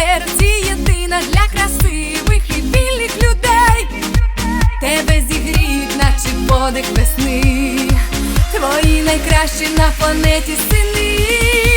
серці єдина для красивих і вільних людей. Тебе зігріють, наче подих весни, твої найкращі на планеті сини.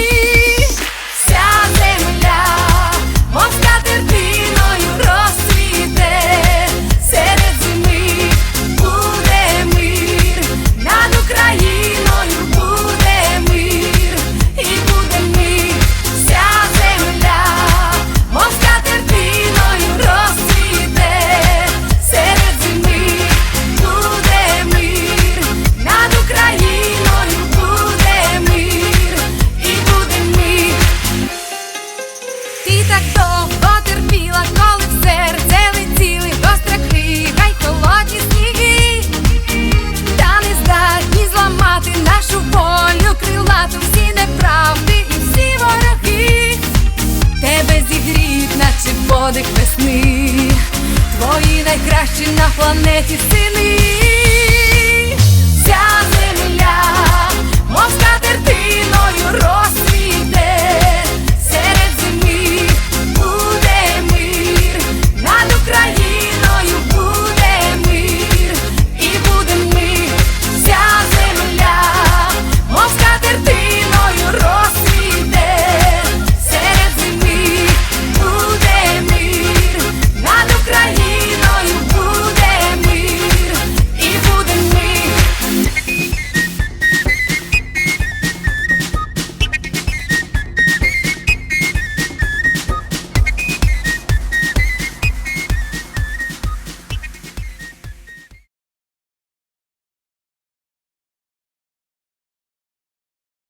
Наче подих весни, твої найкращі на планеті сини.